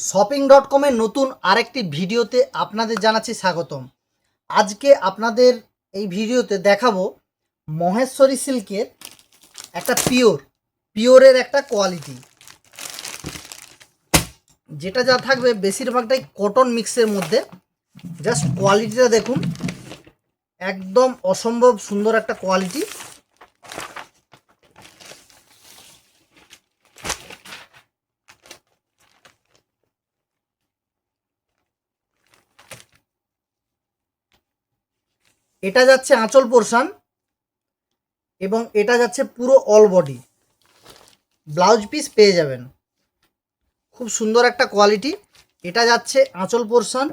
Shopping dot কমের নতুন আরেকটি ভিডিওতে আপনাদের জানাচ্ছি স্বাগতম। আজকে আপনাদের এই ভিডিওতে দেখাবো মহেশ্বরী সিল্কের একটা পিওর, পিওরের একটা কোয়ালিটি। যেটা যা থাকবে বেশিরভাগটাই কটন মিক্সের মধ্যে। জাস্ট কোয়ালিটিটা দেখুন, একদম অসম্ভব সুন্দর একটা কোয়ালিটি এটা যাচ্ছে আঁচল পোর্শন এবং এটা যাচ্ছে পুরো অল বডি ব্লাউজ পিস পেয়ে যাবেন। খুব সুন্দর একটা কোয়ালিটি এটা যাচ্ছে আঁচল পোর্শন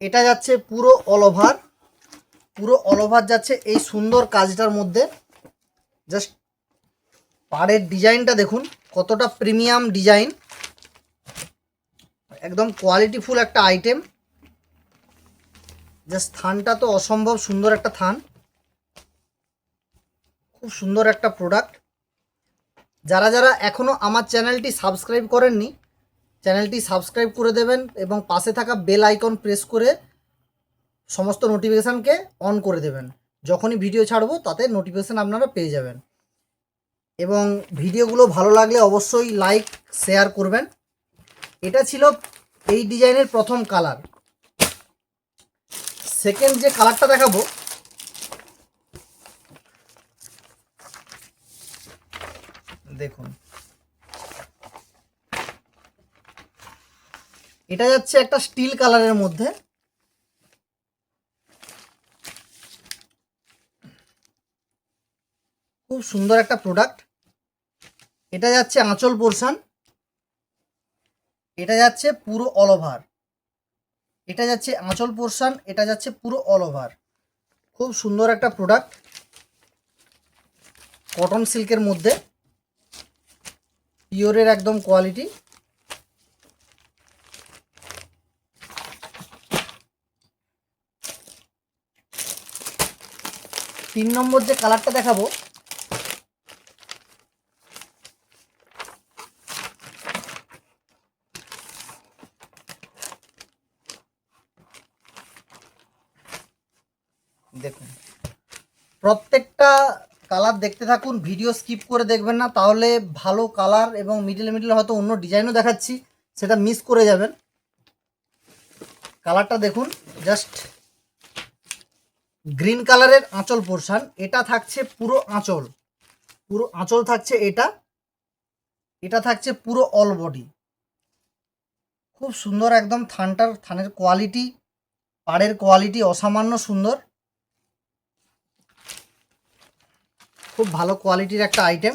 এটা যাচ্ছে পুরো অল ওভার পুরো অল ওভার যাচ্ছে এই সুন্দর কাজটার মধ্যে। জাস্ট পাড়ের ডিজাইনটা দেখুন, কতটা প্রিমিয়াম ডিজাইন একদম কোয়ালিটিফুল একটা আইটেম জাস্ট থানটা তো অসম্ভব সুন্দর একটা থান খুব সুন্দর একটা প্রোডাক্ট যারা যারা এখনও আমার চ্যানেলটি সাবস্ক্রাইব করেননি চ্যানেলটি সাবস্ক্রাইব করে দেবেন এবং পাশে থাকা বেল আইকন প্রেস করে সমস্ত নোটিফিকেশানকে অন করে দেবেন। যখনই ভিডিও ছাড়বো, তাতে নোটিফিকেশান আপনারা পেয়ে যাবেন। এবং ভিডিওগুলো ভালো লাগলে অবশ্যই লাইক শেয়ার করবেন। এটা ছিল এই ডিজাইনের প্রথম কালার সেকেন্ড যে কালারটা দেখাবো, দেখুন। এটা যাচ্ছে একটা স্টিল কালারের মধ্যে। খুব সুন্দর একটা প্রোডাক্ট এটা যাচ্ছে আঁচল পোর্শন এটা যাচ্ছে পুরো অল ওভার এটা যাচ্ছে আঁচল পোর্শন, এটা যাচ্ছে পুরো অল ওভার খুব সুন্দর একটা প্রোডাক্ট কটন সিল্কের মধ্যে। পিওরের একদম কোয়ালিটি তিন নম্বর যে কালারটা দেখাবো দেখুন। প্রত্যেকটা কালার দেখতে থাকুন ভিডিও স্কিপ করে দেখবেন না, তাহলে ভালো কালার এবং মিডিল মিডিল হয়তো অন্য ডিজাইনও দেখাচ্ছি, সেটা মিস করে যাবেন। কালারটা দেখুন জাস্ট গ্রিন কালারের আঁচল পোর্শন এটা থাকছে পুরো আঁচল। পুরো আঁচল থাকছে এটা এটা থাকছে পুরো অল বডি খুব সুন্দর একদম থানটার, থানের কোয়ালিটি পাড়ের কোয়ালিটি অসামান্য সুন্দর। খুব ভালো কোয়ালিটির একটা আইটেম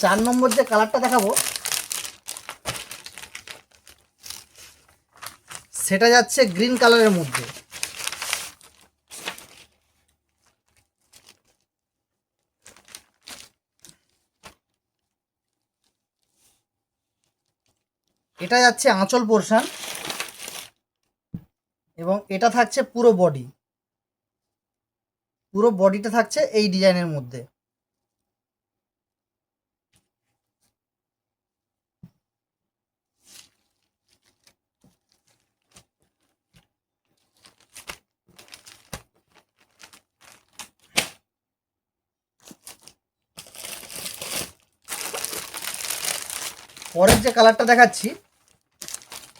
চার নম্বর যে কালারটা দেখাবো, সেটা যাচ্ছে গ্রিন কালারের মধ্যে। এটা যাচ্ছে আঁচল পোর্শন এবং এটা থাকছে পুরো বডি। পুরো বডিটা থাকছে এই ডিজাইনের মধ্যে। পরের যে কালারটা দেখাচ্ছি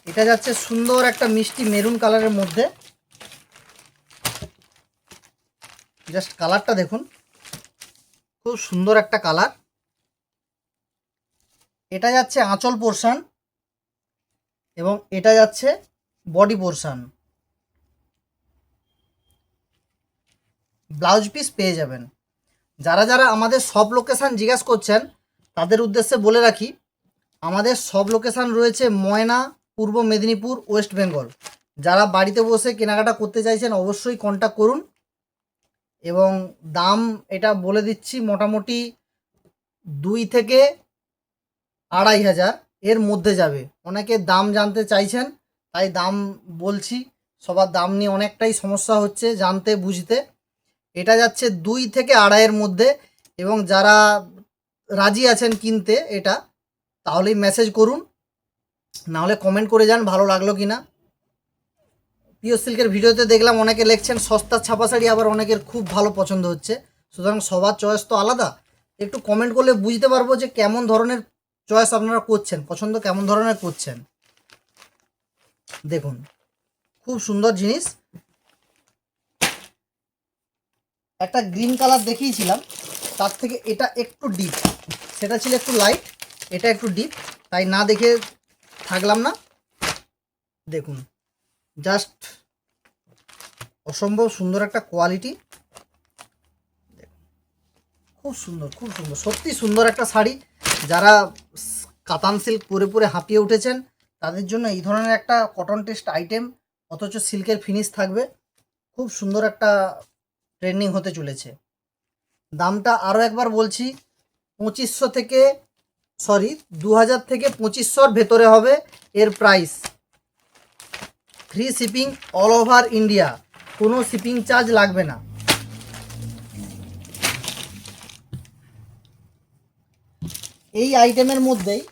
এটা যাচ্ছে সুন্দর একটা মিষ্টি মেরুন কালারের মধ্যে। জাস্ট কালারটা দেখুন। খুব সুন্দর একটা কালার। এটা যাচ্ছে আঁচল পোর্শন এবং এটা যাচ্ছে বডি পোর্শন। ব্লাউজ পিস পেয়ে যাবেন। যারা যারা আমাদের সব লোকেশান জিজ্ঞাসা করছেন, তাদের উদ্দেশ্যে বলে রাখি, আমাদের সব লোকেশান রয়েছে ময়না পূর্ব মেদিনীপুর, ওয়েস্ট বেঙ্গল। যারা বাড়িতে বসে কেনাকাটা করতে চাইছেন, অবশ্যই কন্ট্যাক্ট করুন। এবং দাম এটা বলে দিচ্ছি, মোটামুটি দুই থেকে আড়াই হাজার এর মধ্যে যাবে। অনেকে দাম জানতে চাইছেন, তাই দাম বলছি। সবার দাম নিয়ে অনেকটাই সমস্যা হচ্ছে জানতে, বুঝতে। এটা যাচ্ছে দুই থেকে আড়াইয়ের মধ্যে। এবং যারা রাজি আছেন কিনতে এটা, তাহলেই মেসেজ করুন। নাহলে কমেন্ট করে যান, ভালো লাগল কি না পিও সিল্কের ভিডিওতে দেখলাম অনেকে লিখছেন সস্তার ছাপা শাড়ি, আবার অনেকের খুব ভালো পছন্দ হচ্ছে। সুতরাং সবার চয়েস তো আলাদা। একটু কমেন্ট করলে বুঝতে পারব যে কেমন ধরনের চয়েস আপনারা করছেন, পছন্দ কেমন ধরনের করছেন। দেখুন, খুব সুন্দর জিনিস। একটা গ্রিন কালার দেখিয়েছিলাম, তার থেকে এটা একটু ডিপ সেটা ছিল একটু লাইট এটা একটু ডিপ তাই না দেখে থাকলাম না। দেখুন জাস্ট অসম্ভব সুন্দর একটা কোয়ালিটি খুব সুন্দর খুব সুন্দর, সত্যি সুন্দর একটা শাড়ি। যারা কাতান সিল্ক পরে পরে হাঁপিয়ে উঠেছেন, তাদের জন্য এই ধরনের একটা কটন টেস্ট আইটেম অথচ সিল্কের ফিনিশ থাকবে। খুব সুন্দর একটা ট্রেন্ডিং হতে চলেছে। দামটা আরও একবার বলছি, পঁচিশশো থেকে সরি দু হাজার থেকে পঁচিশশোর ভেতরে হবে এর price free shipping all over India কোনো শিপিং চার্জ লাগবে না। এই আইটেমের মধ্যেই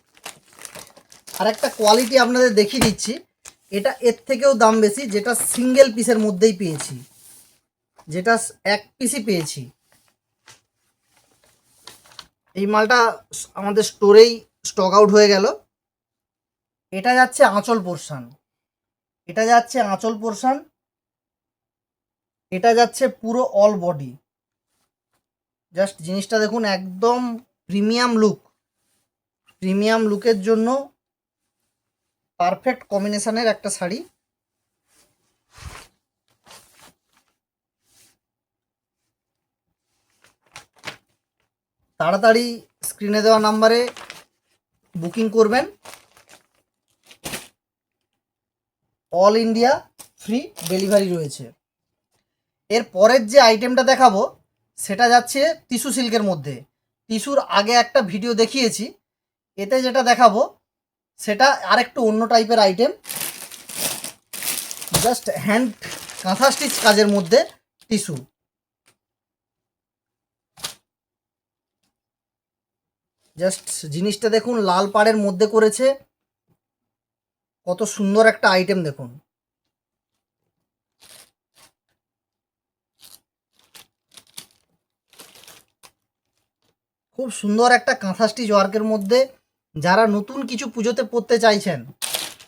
আরেকটা কোয়ালিটি আপনাদের দেখিয়ে দিচ্ছি। এটা এর থেকেও দাম বেশি, যেটা সিঙ্গেল পিসের মধ্যেই পেয়েছি। যেটা এক পিসই পেয়েছি। এই মালটা আমাদের স্টোরেই স্টক আউট হয়ে গেল। এটা যাচ্ছে আঁচল পোর্শন। এটা যাচ্ছে আঁচল পোর্শন। এটা যাচ্ছে পুরো অল বডি জাস্ট জিনিসটা দেখুন, একদম প্রিমিয়াম লুক প্রিমিয়াম লুকের জন্য পারফেক্ট কম্বিনেশানের একটা শাড়ি। তাড়াতাড়ি স্ক্রিনে দেওয়া নাম্বারে বুকিং করবেন। অল ইন্ডিয়া ফ্রি ডেলিভারি রয়েছে। এর পরের যে আইটেমটা দেখাবো, সেটা যাচ্ছে টিস্যু সিল্কের মধ্যে। টিস্যুর আগে একটা ভিডিও দেখিয়েছি। এতে যেটা দেখাবো, সেটা আরেকটু অন্য টাইপের item just hand kantha stitch কাজের মধ্যে টিস্যু জাস্ট জিনিসটা দেখুন, লাল পাড়ের মধ্যে করেছে। কত সুন্দর একটা আইটেম দেখুন। খুব সুন্দর একটা কাঁথা স্টিচ ওয়ার্কের মধ্যে যারা নতুন কিছু পুজোতে পরতে চাইছেন,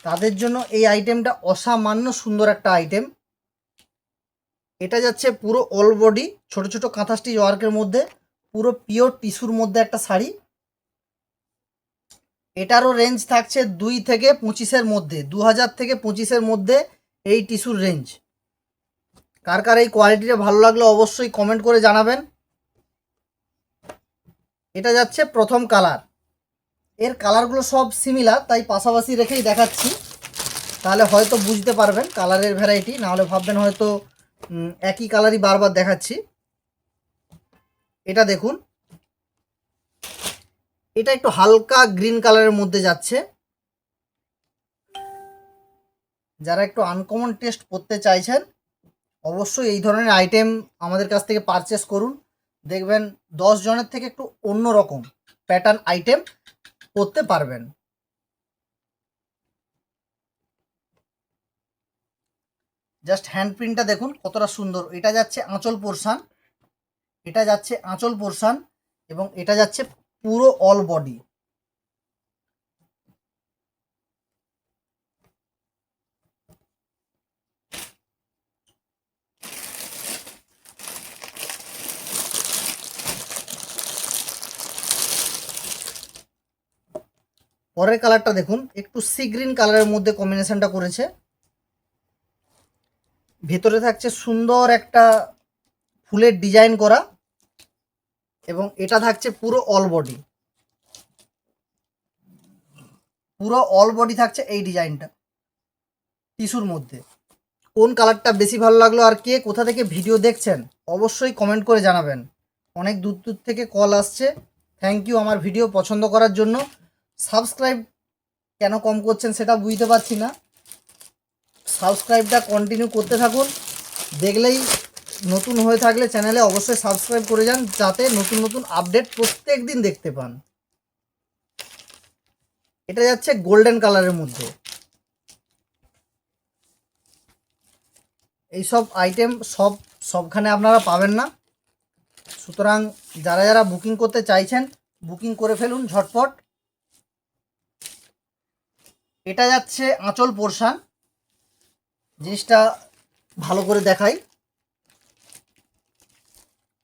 তাদের জন্য এই আইটেমটা অসামান্য সুন্দর একটা আইটেম এটা যাচ্ছে পুরো অল বডি ছোট ছোট কাঁথা স্টিচ ওয়ার্কের মধ্যে, পুরো পিওর টিস্যুর মধ্যে একটা শাড়ি। এটারও রেঞ্জ থাকছে দুই থেকে পঁচিশের মধ্যে দু হাজার থেকে পঁচিশের মধ্যে এই টিস্যুর রেঞ্জ কার কার এই কোয়ালিটিটা ভালো লাগল অবশ্যই কমেন্ট করে জানাবেন। এটা যাচ্ছে প্রথম কালারের কালারগুলো সব সিমিলার তাই পাশাপাশি রেখেই দেখাচ্ছি। তাহলে হয়তো বুঝতে পারবেন কালারের ভ্যারাইটি নাহলে ভাববেন হয়তো একই কালারই বারবার দেখাচ্ছি। এটা দেখুন। এটা একটু হালকা গ্রিন কালারের মধ্যে যাচ্ছে। যারা একটু আনকমন টেস্ট করতে চাইছেন, অবশ্যই এই ধরনের আইটেম আমাদের কাছ থেকে পারচেস করুন। দেখবেন দশ জনের থেকে একটু অন্য রকম প্যাটার্ন আইটেম করতে পারবেন। জাস্ট হ্যান্ড প্রিন্টটা দেখুন, কতটা সুন্দর। এটা যাচ্ছে আঁচল পোর্শান এটা যাচ্ছে আঁচল পোর্শান এবং এটা যাচ্ছে পুরো অল বডি পরের কালারটা দেখুন, একটু সি গ্রিন কালারের মধ্যে কম্বিনেশনটা করেছে। ভেতরে থাকছে সুন্দর একটা ফুলের ডিজাইন করা। এবং এটা থাকছে পুরো অল বডি পুরো অল বডি থাকছে এই ডিজাইনটা। টিস্যুর মধ্যে। কোন কালারটা বেশি ভালো লাগল আর কে কোথা থেকে ভিডিও দেখছেন, অবশ্যই কমেন্ট করে জানাবেন। অনেক দূর দূর থেকে কল আসছে। থ্যাংক ইউ আমার ভিডিও পছন্দ করার জন্য। সাবস্ক্রাইব কেন কম করছেন সেটা বুঝতে পারছি না। সাবস্ক্রাইবটা কন্টিনিউ করতে থাকুন। দেখলেই নতুন হয়ে থাকলে চ্যানেলে অবশ্যই সাবস্ক্রাইব করে যান, যাতে নতুন নতুন আপডেট প্রত্যেক দিন দেখতে পান। এটা যাচ্ছে গোল্ডেন কালারের মধ্যে। এইসব আইটেম সব, সবখানে আপনারা পাবেন না। সুতরাং যারা যারা বুকিং করতে চাইছেন বুকিং করে ফেলুন ঝটপট। এটা যাচ্ছে আঁচল পোর্শান জিনিসটা ভালো করে দেখাই।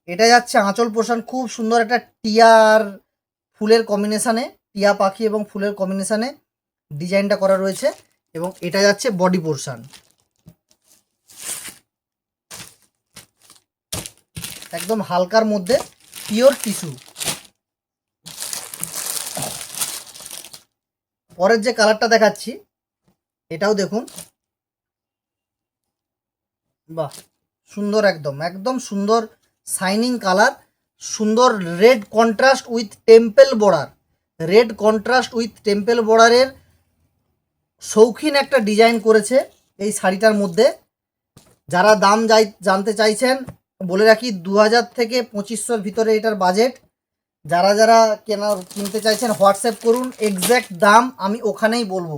এটা যাচ্ছে আঁচল পোর্শান খুব সুন্দর একটা টিয়ার ফুলের কম্বিনেশানে টিয়া পাখি এবং ফুলের কম্বিনেশানে ডিজাইনটা করা রয়েছে এবং এটা যাচ্ছে বডি পোর্শান একদম হালকার মধ্যে পিওর টিস্যু পরের যে কালারটা দেখাচ্ছি, এটাও দেখুন। বাহ, সুন্দর একদম একদম সুন্দর শাইনিং কালার, সুন্দর red contrast with temple border. Red contrast with temple বর্ডারের শৌখিন একটা ডিজাইন করেছে এই শাড়িটার মধ্যে। যারা দাম যাই, জানতে চাইছেন, বলে রাখি দু হাজার থেকে পঁচিশশোর ভিতরে এটার বাজেট। যারা যারা কেনা কিনতে চাইছেন, হোয়াটসঅ্যাপ করুন এক্স্যাক্ট দাম আমি ওখানেই বলব।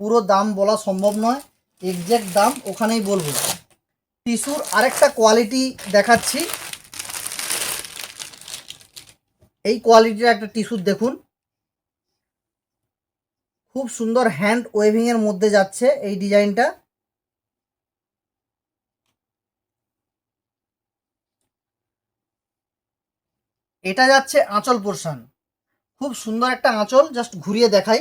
পুরো দাম বলা সম্ভব নয় এক্স্যাক্ট দাম ওখানেই বলব। টিস্যুর আরেকটা কোয়ালিটি দেখাচ্ছি। এই কোয়ালিটির একটা টিস্যুর দেখুন। খুব সুন্দর হ্যান্ড ওয়েভিংয়ের মধ্যে যাচ্ছে এই ডিজাইনটা এটা যাচ্ছে আঁচল পোর্শান খুব সুন্দর একটা আঁচল জাস্ট ঘুরিয়ে দেখাই।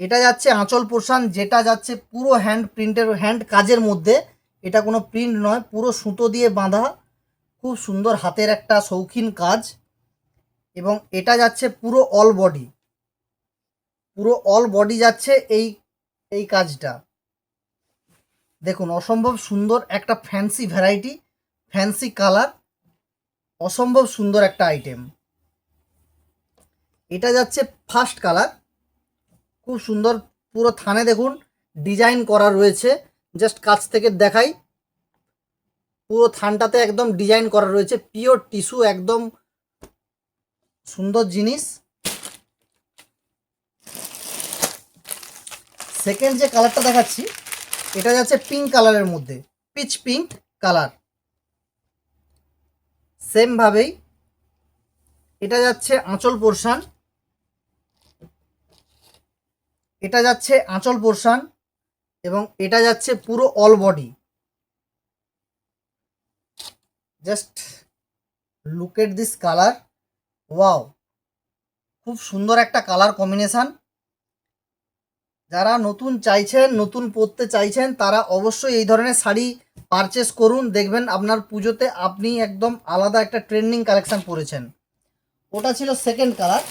এটা যাচ্ছে আঁচল পোর্শান যেটা যাচ্ছে পুরো হ্যান্ড প্রিন্টের হ্যান্ড কাজের মধ্যে। এটা কোনো প্রিন্ট নয়, পুরো সুতো দিয়ে বাঁধা। খুব সুন্দর হাতের একটা শৌখিন কাজ। এবং এটা যাচ্ছে পুরো অল বডি পুরো অল বডি যাচ্ছে এই এই কাজটা। দেখুন, অসম্ভব সুন্দর একটা ফ্যান্সি ভ্যারাইটি ফ্যান্সি কালার অসম্ভব সুন্দর একটা আইটেম এটা যাচ্ছে ফার্স্ট কালার খুব সুন্দর পুরো থানে দেখুন ডিজাইন করা রয়েছে। জাস্ট কাছ থেকে দেখাই। পুরো থানটাতে একদম ডিজাইন করা রয়েছে পিওর টিস্যু একদম সুন্দর জিনিস। সেকেন্ড যে কালারটা দেখাচ্ছি, এটা যাচ্ছে পিঙ্ক কালারের মধ্যে পিচ পিঙ্ক কালার সেমভাবেই এটা যাচ্ছে আঁচল পোর্শান এটা যাচ্ছে আঁচল পোর্শান এবং এটা যাচ্ছে পুরো all body just look at this colour wow, খুব সুন্দর একটা কালার কম্বিনেশান যারা নতুন চাইছেন, নতুন পরতে চাইছেন, তারা অবশ্যই এই ধরনের শাড়ি পারচেস করুন। দেখবেন আপনার পুজোতে আপনি একদম আলাদা একটা ট্রেন্ডিং কালেকশান পরেছেন। ওটা ছিল সেকেন্ড কালার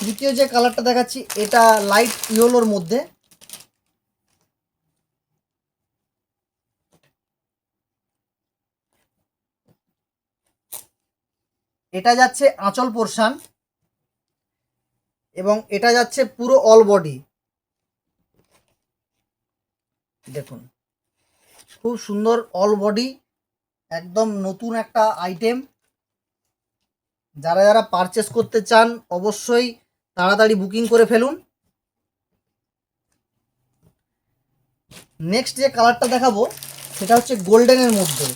তৃতীয় যে কালারটা দেখাচ্ছি, এটা লাইট ইয়েলোর মধ্যে। এটা যাচ্ছে আঁচল পোর্শান এবং এটা যাচ্ছে পুরো অল বডি দেখুন, খুব সুন্দর অল বডি একদম নতুন একটা আইটেম যারা যারা পারচেস করতে চান, অবশ্যই তাড়াতাড়ি বুকিং করে ফেলুন। নেক্সট যে কালারটা দেখাবো, সেটা হচ্ছে গোল্ডেনের মধ্যে।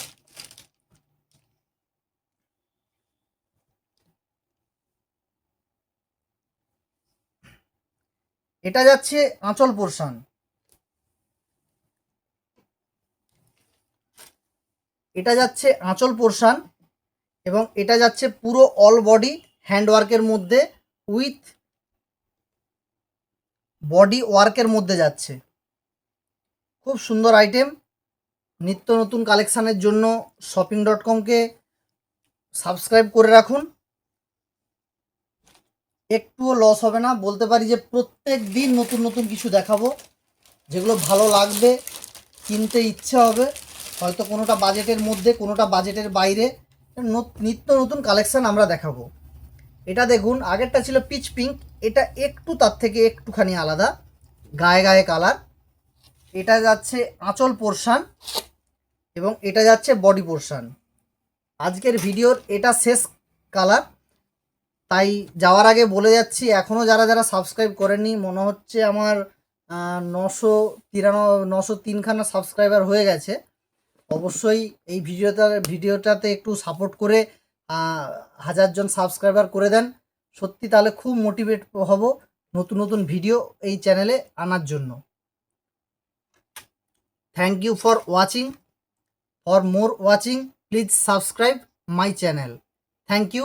এটা যাচ্ছে আঁচল পোর্শন। এটা যাচ্ছে আঁচল পোর্শন এবং এটা যাচ্ছে পুরো অল বডি হ্যান্ডওয়ার্কের মধ্যে উইথ বডি ওয়ার্কের মধ্যে যাচ্ছে। খুব সুন্দর আইটেম। নিত্য নতুন কালেকশানের জন্য শপিং ডট কমকে সাবস্ক্রাইব করে রাখুন। একটুও লস হবে না। বলতে পারি যে প্রত্যেক দিন নতুন নতুন কিছু দেখাবো, যেগুলো ভালো লাগবে, কিনতে ইচ্ছে হবে। হয়তো কোনোটা বাজেটের মধ্যে, কোনোটা বাজেটের বাইরে। নিত্য নতুন কালেকশান আমরা দেখাবো। এটা দেখুন, আগেরটা ছিল পিচ পিঙ্ক এটা একটু তার থেকে একটুখানি আলাদা, গায়ে গায়ে কালার এটা যাচ্ছে আঁচল পোর্শান এবং এটা যাচ্ছে বডি পোর্শান আজকের ভিডিওর এটা শেষ কালার তাই যাওয়ার আগে বলে যাচ্ছি এখনও যারা যারা সাবস্ক্রাইব করেনি, মনে হচ্ছে আমার নশো তিরানো, নশো তিনখানা সাবস্ক্রাইবার হয়ে গেছে। অবশ্যই এই ভিডিওটা, ভিডিওটাতে একটু সাপোর্ট করে হাজারজন সাবস্ক্রাইবার করে দেন। সত্যি তাহলে খুব মোটিভেট হব নতুন নতুন ভিডিও এই চ্যানেলে আনার জন্য। Thank you for watching for more watching please subscribe my channel thank you